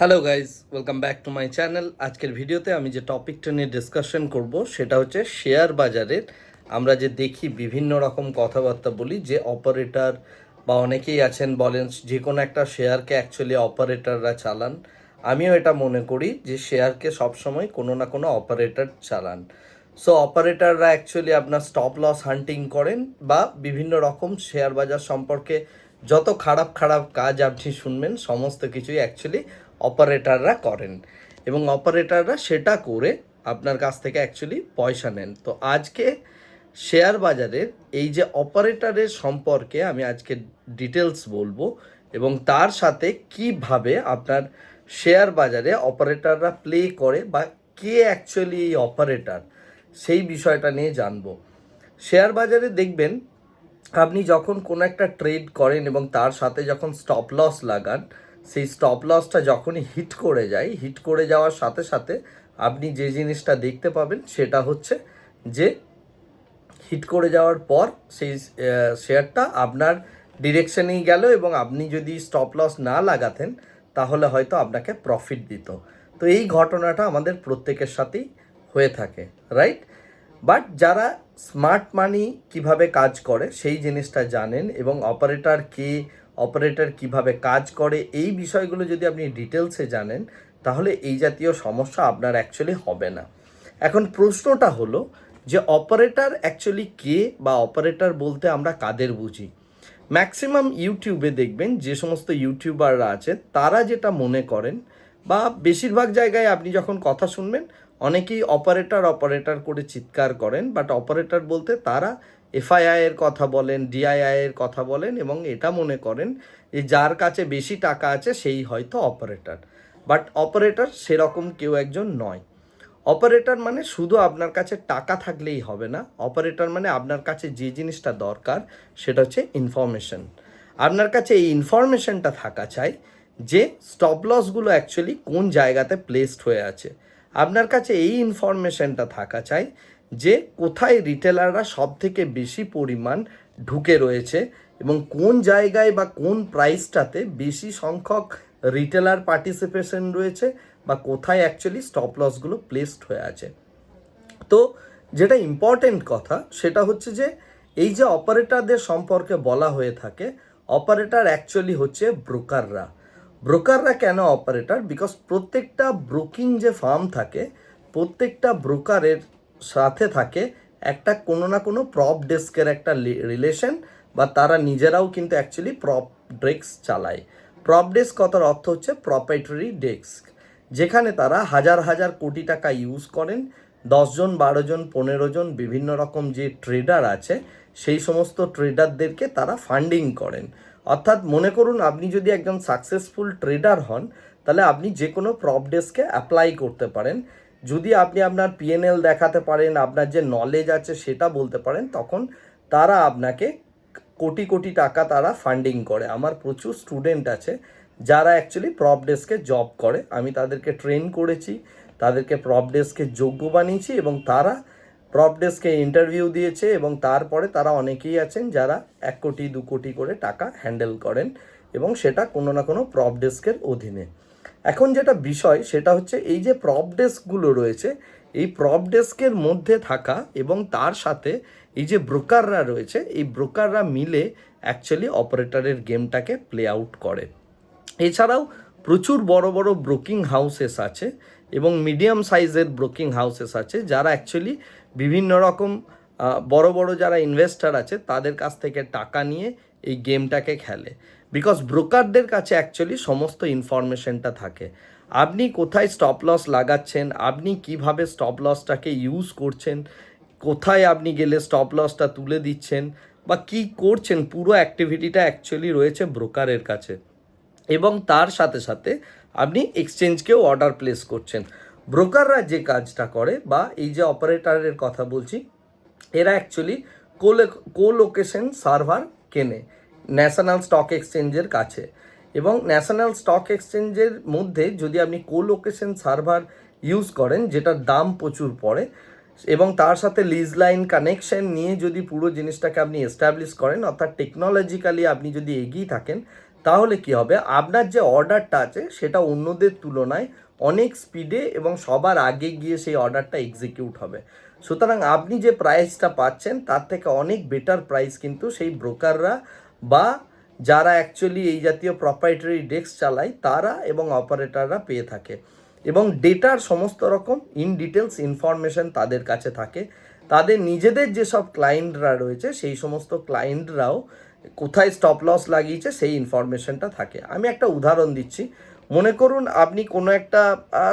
Hello guys welcome back to my channel আজকের ভিডিওতে আমি যে টপিকটা নিয়ে ডিসকাশন করব, সেটা হচ্ছে শেয়ার বাজারের। আমরা যে দেখি বিভিন্ন রকম কথাবার্তা বলি, যে অপারেটর বা অনেকেই আছেন বলেন, যে কোনো একটা শেয়ারকে অ্যাকচুয়ালি অপারেটররা চালান। আমিও এটা মনে করি যে শেয়ারকে সবসময় কোনো না কোনো অপারেটর চালান। সো অপারেটররা অ্যাকচুয়ালি আপনার স্টপ লস হান্টিং করেন বা বিভিন্ন রকম শেয়ার বাজার সম্পর্কে যত খারাপ খারাপ কাজ আপনি শুনবেন, সমস্ত কিছুই অ্যাকচুয়ালি অপারেটররা করেন। এবং অপারেটররা সেটা করে আপনার কাছ থেকে অ্যাকচুয়ালি পয়সা নেন। তো আজকে শেয়ার বাজারের এই যে অপারেটরের সম্পর্কে আমি আজকে ডিটেলস বলব এবং তার সাথে কীভাবে আপনার শেয়ার বাজারে অপারেটররা প্লে করে বা কে অ্যাকচুয়ালি এই অপারেটর সেই বিষয়টা নিয়ে জানব। শেয়ার বাজারে দেখবেন, আপনি যখন কোনো একটা ট্রেড করেন এবং তার সাথে যখন স্টপ লস লাগান সেই স্টপ লসটা যখনই হিট করে যায় হিট করে যাওয়ার সাথে সাথে আপনি যে জিনিসটা দেখতে পাবেন সেটা হচ্ছে যে হিট করে যাওয়ার পর সেই শেয়ারটা আপনার ডিরেকশনেই গেল এবং আপনি যদি স্টপ লস না লাগাতেন, তাহলে হয়তো আপনাকে প্রফিট দিত। তো এই ঘটনাটা আমাদের প্রত্যেকের সাথেই হয়ে থাকে রাইট বাট যারা স্মার্ট মানি কীভাবে কাজ করে, সেই জিনিসটা জানেন এবং অপারেটর কে অপারেটর কীভাবে কাজ করে, এই বিষয়গুলো যদি আপনি ডিটেলসে জানেন, তাহলে এই জাতীয় সমস্যা আপনার অ্যাকচুয়ালি হবে না। এখন প্রশ্নটা হলো যে অপারেটর অ্যাকচুয়ালি কে বা অপারেটর বলতে আমরা কাদের বুঝি? ম্যাক্সিমাম ইউটিউবে দেখবেন যে সমস্ত ইউটিউবাররা আছে, তারা যেটা মনে করেন বা বেশিরভাগ জায়গায় আপনি যখন কথা শুনবেন, অনেকেই অপারেটর অপারেটর করে চিৎকার করেন বাট অপারেটর বলতে তারা এফআইআই এর কথা বলেন, ডিআইআই এর কথা বলেন এবং এটা মনে করেন যে যার কাছে বেশি টাকা আছে সেই হয়তো অপারেটর। বাট অপারেটর সেরকম কেউ একজন নয়। অপারেটর মানে শুধু আপনার কাছে টাকা থাকলেই হবে না, অপারেটর মানে আপনার কাছে যে জিনিসটা দরকার সেটা হচ্ছে ইনফরমেশন আপনার কাছে এই ইনফরমেশনটা থাকা চাই যে স্টপ লসগুলো অ্যাকচুয়ালি কোন জায়গাতে প্লেসড হয়ে আছে। আপনার কাছে এই ইনফরমেশনটা থাকা চাই যে কোথায় রিটেলাররা সব থেকে বেশি পরিমাণ ঢুকে রয়েছে এবং কোন জায়গায় বা কোন প্রাইসটাতে বেশি সংখ্যক রিটেলার পার্টিসিপেশন রয়েছে বা কোথায় অ্যাকচুয়ালি স্টপ লসগুলো প্লেসড হয়ে আছে। তো যেটা ইম্পর্টেন্ট কথা সেটা হচ্ছে যে এই যে অপারেটরদের সম্পর্কে বলা হয়ে থাকে অপারেটর অ্যাকচুয়ালি হচ্ছে ব্রোকাররা ব্রোকাররা কেন অপারেটর বিকজ প্রত্যেকটা ব্রোকিং যে ফার্ম থাকে, প্রত্যেকটা ব্রোকারের সাথে থাকে একটা কোনো না কোনো প্রপ ডেস্কের একটা রিলেশন বা তারা নিজেরাও কিন্তু অ্যাকচুয়ালি প্রপ ডেস্ক চালায়। প্রপ ডেস্ক কথার অর্থ হচ্ছে প্রপাইটরি ডেস্ক যেখানে তারা হাজার হাজার কোটি টাকা ইউজ করেন দশজন বারো জন, পনেরো জন, বিভিন্ন রকম যে ট্রেডার আছে, সেই সমস্ত ট্রেডারদেরকে তারা ফান্ডিং করেন। অর্থাৎ মনে করুন আপনি যদি একজন সাকসেসফুল ট্রেডার হন, তাহলে আপনি যে কোনো প্রপ ডেস্কে অ্যাপ্লাই করতে পারেন। যদি আপনি আপনার পিএনএল দেখাতে পারেন, আপনার যে নলেজ আছে সেটা বলতে পারেন, তখন তারা আপনাকে কোটি কোটি টাকা তারা ফান্ডিং করে। আমার প্রচুর স্টুডেন্ট আছে যারা অ্যাকচুয়ালি প্রপ ডেস্কে জব করে। আমি তাদেরকে ট্রেন করেছি, তাদেরকে প্রপ ডেস্কে যোগ্য বানিয়েছি এবং তারা প্রপ ডেস্কে ইন্টারভিউ দিয়েছে এবং তারপরে তারা অনেকেই আছেন যারা এক কোটি, দু কোটি করে টাকা হ্যান্ডেল করেন এবং সেটা কোনো না কোনো প্রপ ডেস্কের অধীনে। এখন যেটা বিষয়, সেটা হচ্ছে এই যে প্রপ ডেস্কগুলো রয়েছে, এই প্রপ ডেস্কের মধ্যে থাকা এবং তার সাথে এই যে ব্রোকাররা রয়েছে, এই ব্রোকাররা মিলে অ্যাকচুয়ালি অপারেটরের গেমটাকে প্লে আউট করে। এছাড়াও প্রচুর বড় বড় ব্রোকিং হাউসেস আছে এবং মিডিয়াম সাইজের ব্রোকিং হাউসেস আছে, যারা অ্যাকচুয়ালি বিভিন্ন রকম বড় বড় যারা ইনভেস্টার আছে, তাদের কাছ থেকে টাকা নিয়ে এই গেমটাকে খেলে। বিকজ ব্রোকারদের কাছে অ্যাকচুয়ালি সমস্ত ইনফরমেশনটা থাকে। আপনি কোথায় স্টপ লস লাগাচ্ছেন, আপনি কীভাবে স্টপ লসটাকে ইউজ করছেন, কোথায় আপনি গেলে স্টপ লসটা তুলে দিচ্ছেন, বা কি করছেন, পুরো অ্যাক্টিভিটিটা অ্যাকচুয়ালি রয়েছে ব্রোকারের কাছে। এবং তার সাথে সাথে আপনি এক্সচেঞ্জকেও অর্ডার প্লেস করছেন। ব্রোকাররা যে কাজটা করে বা এই যে অপারেটারের কথা বলছি, এরা অ্যাকচুয়ালি কো লোকেশন সার্ভার কেনে। ন্যাশনাল স্টক এক্সচেঞ্জের কাছে। এবং ন্যাশনাল স্টক এক্সচেঞ্জের মধ্যে যদি আপনি কো লোকেশন সার্ভার ইউজ করেন, যেটার দাম প্রচুর পড়ে, এবং তার সাথে লিজ লাইন কানেকশন নিয়ে যদি পুরো জিনিসটাকে আপনি এস্টাবলিশ করেন, অর্থাৎ টেকনোলজিক্যালি আপনি যদি এগিয়ে থাকেন, তাহলে কি হবে? আপনার যে অর্ডারটা আছে, সেটা অন্যদের তুলনায় অনেক স্পিডে এবং সবার আগে গিয়ে সেই অর্ডারটা এক্সিকিউট হবে। সুতরাং আপনি যে প্রাইসটা পাচ্ছেন, তার থেকে অনেক বেটার প্রাইস কিন্তু সেই ব্রোকাররা বা যারা অ্যাকচুয়ালি এই জাতীয় প্রপাইটারি ডেস্ক চালায়, তারা এবং অপারেটররা পেয়ে থাকে। এবং ডেটার সমস্ত রকম ইন ডিটেলস ইনফরমেশন তাদের কাছে থাকে। তাদের নিজেদের যেসব ক্লায়েন্টরা রয়েছে, সেই সমস্ত ক্লায়েন্টরাও কোথায় স্টপ লস লাগিয়েছে, সেই ইনফরমেশনটা থাকে। আমি একটা উদাহরণ দিচ্ছি। মনে করুন আপনি কোনো একটা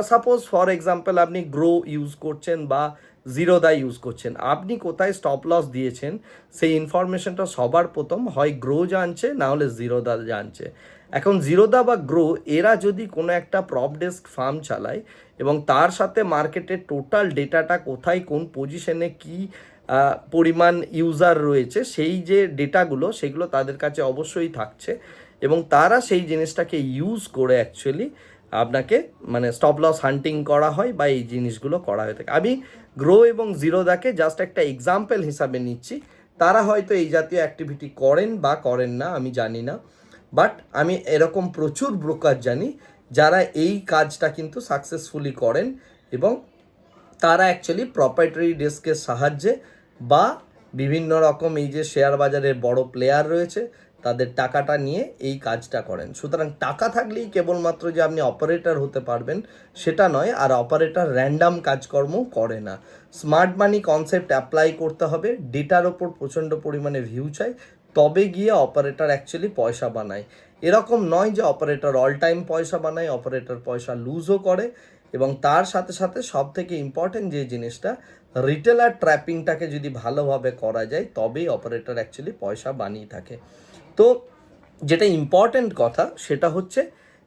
সাপোজ ফর এক্সাম্পল আপনি গ্রো ইউজ করছেন বা জিরোদা ইউজ করছেন। আপনি কোথায় স্টপ লস দিয়েছেন, সেই ইনফরমেশনটা সবার প্রথম হয় গ্রো জানছে, না হলে জিরোদা জানছে। এখন জিরোদা বা গ্রো এরা যদি কোনো একটা প্রপ ডেস্ক ফার্ম চালায় এবং তার সাথে মার্কেটের টোটাল ডেটাটা কোথায়, কোন পজিশনে কি পরিমাণ ইউজার রয়েছে, সেই যে ডেটাগুলো সেগুলো তাদের কাছে অবশ্যই থাকছে এবং তারা সেই জিনিসটাকে ইউজ করে অ্যাকচুয়ালি আপনাকে মানে স্টপ লস হান্টিং করা হয় বা এই জিনিসগুলো করা হয়ে থাকে। আমি গ্রো এবং জিরোদাকে জাস্ট একটা এক্সাম্পল হিসাবে নিচ্ছি। তারা হয়তো এই জাতীয় অ্যাক্টিভিটি করেন বা করেন না, আমি জানি না। বাট আমি এরকম প্রচুর ব্রোকার জানি, যারা এই কাজটা কিন্তু সাকসেসফুলি করেন এবং তারা অ্যাকচুয়ালি প্রপার্টারি ডেস্কের সাহায্যে বা বিভিন্ন রকম এই যে শেয়ার বাজারের বড় প্লেয়ার রয়েছে তাদের টাকাটা নিয়ে এই কাজটা করেন। সুতরাং টাকা থাকলেই কেবলমাত্র যে আপনি অপারেটর হতে পারবেন, সেটা নয়, আর অপারেটর র্যান্ডাম কাজকর্ম করে না। স্মার্ট মানি কনসেপ্ট অ্যাপ্লাই করতে হবে ডেটার ওপর প্রচণ্ড পরিমাণে ভিউ চাই, তবে গিয়ে অপারেটর অ্যাকচুয়ালি পয়সা বানায়। এরকম নয় যে অপারেটর অল টাইম পয়সা বানায় অপারেটর পয়সা লুজও করে, এবং তার সাথে সাথে সব থেকে ইম্পর্টেন্ট যে জিনিসটা রিটেলার ট্র্যাপিংটাকে যদি ভালোভাবে করা যায়, তবেই অপারেটর অ্যাকচুয়ালি পয়সা বানিয়ে থাকে। তো যেটা ইম্পর্ট্যান্ট কথা সেটা হচ্ছে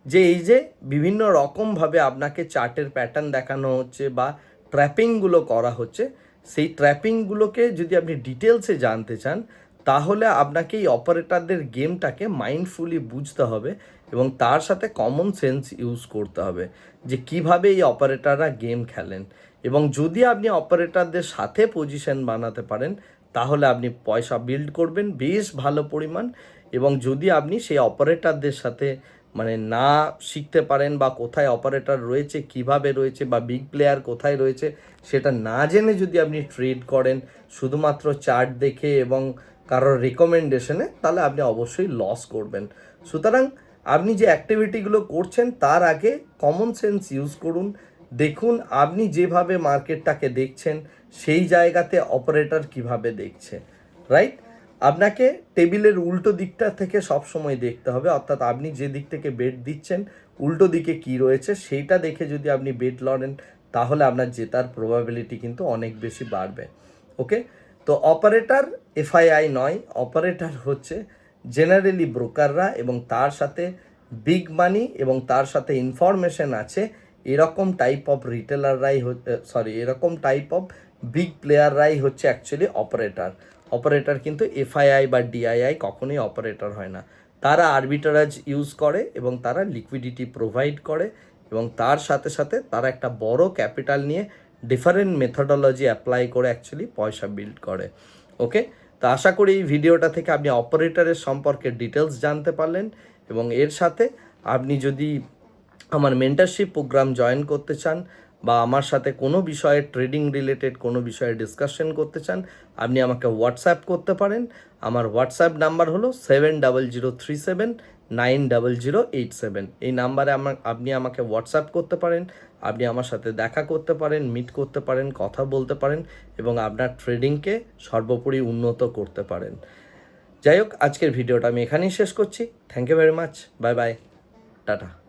যে এই যে বিভিন্ন রকমভাবে আপনাকে চার্টের প্যাটার্ন দেখানো হচ্ছে বা ট্র্যাপিংগুলো করা হচ্ছে, সেই ট্র্যাপিংগুলোকে যদি আপনি ডিটেলসে জানতে চান, তাহলে আপনাকে এই অপারেটারদের গেমটাকে মাইন্ডফুলি বুঝতে হবে এবং তার সাথে কমন সেন্স ইউজ করতে হবে যে কীভাবে এই অপারেটররা গেম খেলেন। এবং যদি আপনি অপারেটারদের সাথে পজিশন বানাতে পারেন তাহলে আপনি পয়সা বিল্ড করবেন বেশ ভালো পরিমাণ এবং যদি আপনি সেই অপারেটরদের সাথে মানে না শিখতে পারেন বা কোথায় অপারেটর রয়েছে, কীভাবে রয়েছে বা বিগ প্লেয়ার কোথায় রয়েছে সেটা না জেনে যদি আপনি ট্রেড করেন শুধুমাত্র চার্ট দেখে এবং কারোর রেকমেন্ডেশনে তাহলে আপনি অবশ্যই লস করবেন। সুতরাং আপনি যে অ্যাক্টিভিটিগুলো করছেন, তার আগে কমন সেন্স ইউজ করুন। দেখুন, আপনি যেভাবে মার্কেটটাকে দেখছেন, সেই জায়গাতে অপারেটর কীভাবে দেখছে রাইট আপনাকে টেবিলের উল্টো দিকটা থেকে সব সময় দেখতে হবে, অর্থাৎ আপনি যে দিক থেকে বেড দিচ্ছেন, উল্টো দিকে কি রয়েছে, সেইটা দেখে যদি আপনি বেড লড়েন, তাহলে আপনার জেতার প্রবাবিলিটি কিন্তু অনেক বেশি বাড়বে ওকে তো অপারেটর এফআইআই নয় অপারেটর হচ্ছে জেনারেলি ব্রোকাররা এবং তার সাথে বিগ মানি এবং তার সাথে ইনফরমেশন আছে এরকম টাইপ অফ রিটেলাররাই সরি এরকম টাইপ অফ বিগ প্লেয়াররাই হচ্ছে অ্যাকচুয়ালি অপারেটার অপারেটার কিন্তু এফআইআই বা ডিআইআই কখনোই অপারেটর হয় না। তারা আরবিটারাজ ইউজ করে এবং তারা লিকুইডিটি প্রোভাইড করে এবং তার সাথে সাথে তারা একটা বড় ক্যাপিটাল নিয়ে ডিফারেন্ট মেথডোলজি অ্যাপ্লাই করে অ্যাকচুয়ালি পয়সা বিল্ড করে। ওকে তো আশা করি এই ভিডিওটা থেকে আপনি অপারেটরের সম্পর্কে ডিটেলস জানতে পারলেন এবং এর সাথে আপনি যদি আমার মেন্টারশিপ প্রোগ্রাম জয়েন করতে চান বা আমার সাথে কোনো বিষয়ে ট্রেডিং রিলেটেড কোনো বিষয়ে ডিসকাশন করতে চান, আপনি আমাকে হোয়াটসঅ্যাপ করতে পারেন। আমার হোয়াটসঅ্যাপ নাম্বার হলো seven double zero three seven nine double zero eight seven এই নাম্বারে আমার, আপনি আমাকে হোয়াটসঅ্যাপ করতে পারেন, আপনি আমার সাথে দেখা করতে পারেন মিট করতে পারেন, কথা বলতে পারেন এবং আপনার ট্রেডিংকে সর্বোপরি উন্নত করতে পারেন। যাই হোক, আজকের ভিডিওটা আমি এখানেই শেষ করছি। Thank you very much bye bye tata.